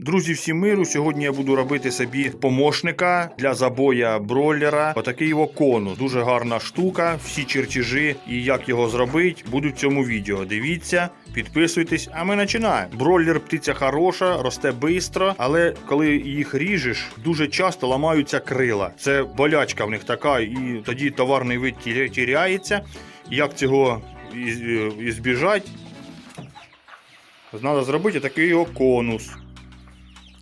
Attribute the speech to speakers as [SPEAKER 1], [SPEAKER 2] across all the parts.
[SPEAKER 1] Друзі, всім миру. Сьогодні я буду робити собі помощника для забоя бройлера. Отакий його конус. Дуже гарна штука. Всі чертежі і як його зробити будуть в цьому відео. Дивіться, підписуйтесь, а ми починаємо. Бройлер птиця хороша, росте швидко, але коли їх ріжеш, дуже часто ламаються крила. Це болячка в них така, і тоді товарний вид тіряється. Як цього е, ізбіжать? Треба зробити такий його конус.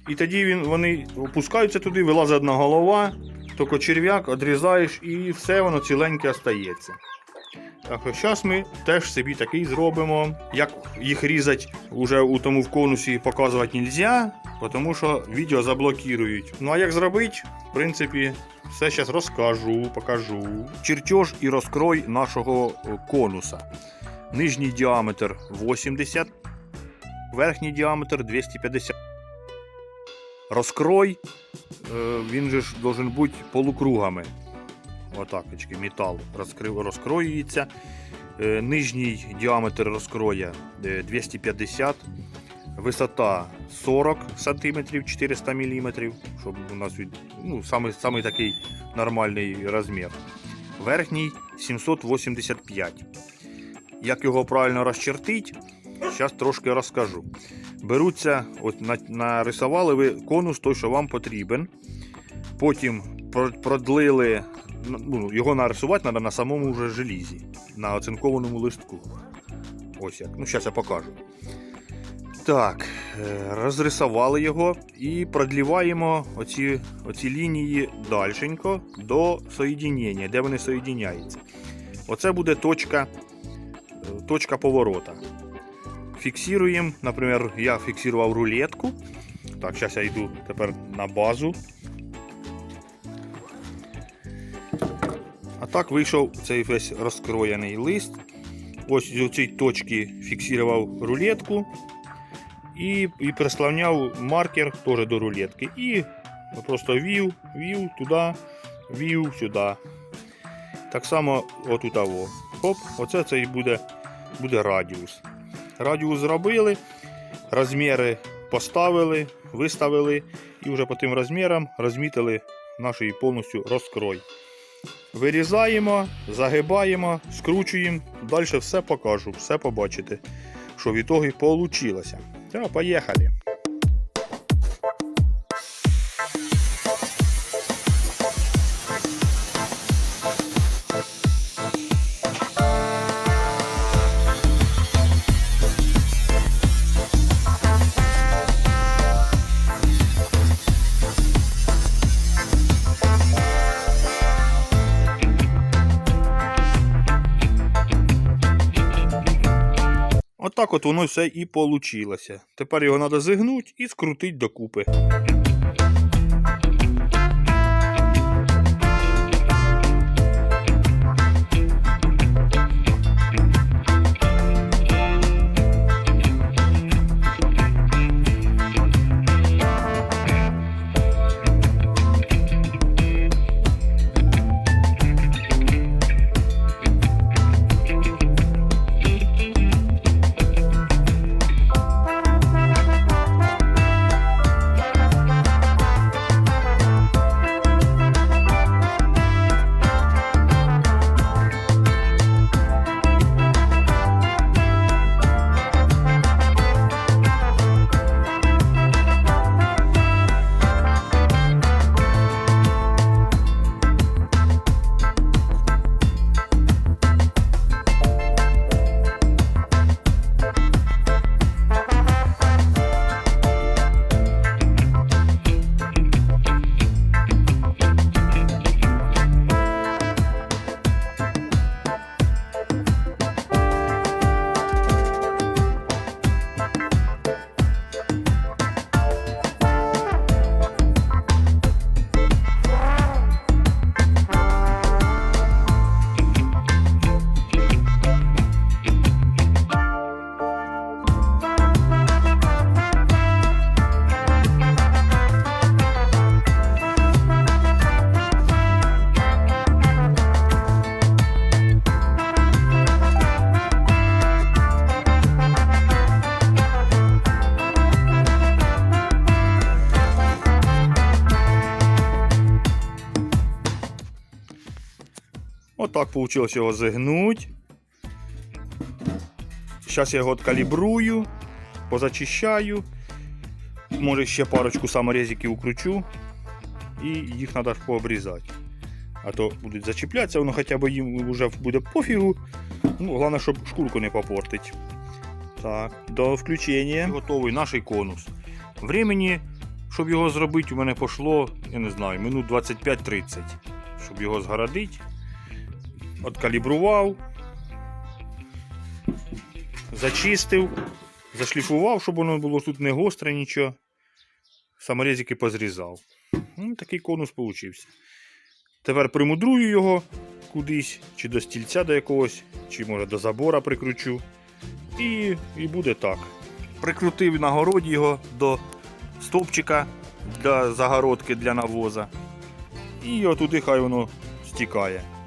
[SPEAKER 1] І тоді він, вони опускаються туди, вилазить одна голова, тільки черв'як відрізаєш і все воно ціленьке остається. Так, що зараз ми теж собі такий зробимо. Як їх різати вже у тому в конусі показувати не можна, тому що відео заблокують. Ну а як зробити, в принципі, все зараз розкажу, покажу. Чертеж і розкрой нашого е, конуса. Нижній діаметр 80, верхній діаметр 250. Розкрой, е, він же ж должен бути полукругами. Отакочки, метал розкроюється. Е, Нижній діаметр розкроя е, 250, висота 40 см 400 мм, щоб у нас ну, самий, самий такий нормальний розмір. Верхній 785. Як його правильно розчертить, зараз трошки розкажу. Беруться, от на, нарисували ви конус той, що вам потрібен. Потім продлили, ну, його нарисувати треба на самому вже желізі, на оцинкованому листку. Ось як. Ну, зараз я покажу. Так, е, розрисували його і продліваємо оці, оці лінії дальшенько до соєдінення, де вони соєдиняються. Оце буде точка, е, точка поворота. Фіксуємо, наприклад, я фіксував рулетку. Так, зараз я йду тепер на базу. А так вийшов цей весь розкроєний лист. Ось з цієї точки фіксував рулетку і, і прислоняв маркер теж до рулетки. І просто вів, вів туди, вів сюди. Так само отут. Хоп, оце це і буде, буде радіус. Радіус зробили, розміри поставили, виставили і вже по тим розмірам розмітили наш повністю розкрой. Вирізаємо, загибаємо, скручуємо, далі все покажу, все побачите, що в ітогі вийшло. Поїхали. Отак от воно все і получилося. Тепер його треба зігнути і скрутити докупи. Отак вийшло його зігнуть. Зараз я його откалібрую, позачищаю. Може ще парочку саморезиків укручу. І їх треба пообрізати. А то будуть зачіплятися, воно хоча б їм вже буде пофігу. Ну, головне, щоб шкурку не попортить. Так, до включення. Готовий наш конус. Времені, щоб його зробити, у мене пішло, я не знаю, минут 25-30. Щоб його згородити. Откалібрував. Зачистив, зашліфував, щоб воно було тут не гостре нічого. Саморезики позрізав. Ну, такий конус получився. Тепер примудрую його кудись, чи до стільця до якогось, чи може до забора прикручу. І, і буде так. Прикрутив на городі його до стовпчика для загородки для навоза. І отуди хай воно стікає.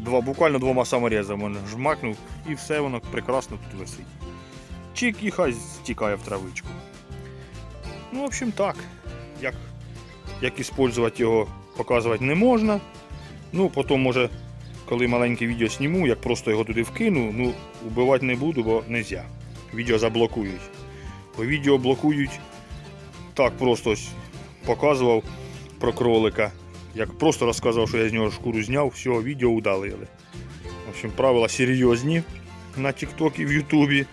[SPEAKER 1] Два, буквально двома саморезами жмакнув і все воно прекрасно тут висить. Чик і хай стікає в травичку. Ну, в общем, так. Як, як іспользувати його, показувати не можна. Ну, потім, може, коли маленьке відео зніму, як просто його туди вкину, ну, вбивати не буду, бо не можна. Відео заблокують. Бо відео блокують так просто ось показував про кролика. Як просто розказав, що я з нього шкуру зняв, все, відео удалили. В общем, правила серйозні на TikTok і в Ютубі.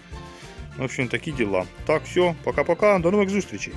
[SPEAKER 1] В общем, такі діла. Так, все, пока-пока, до нових зустрічей.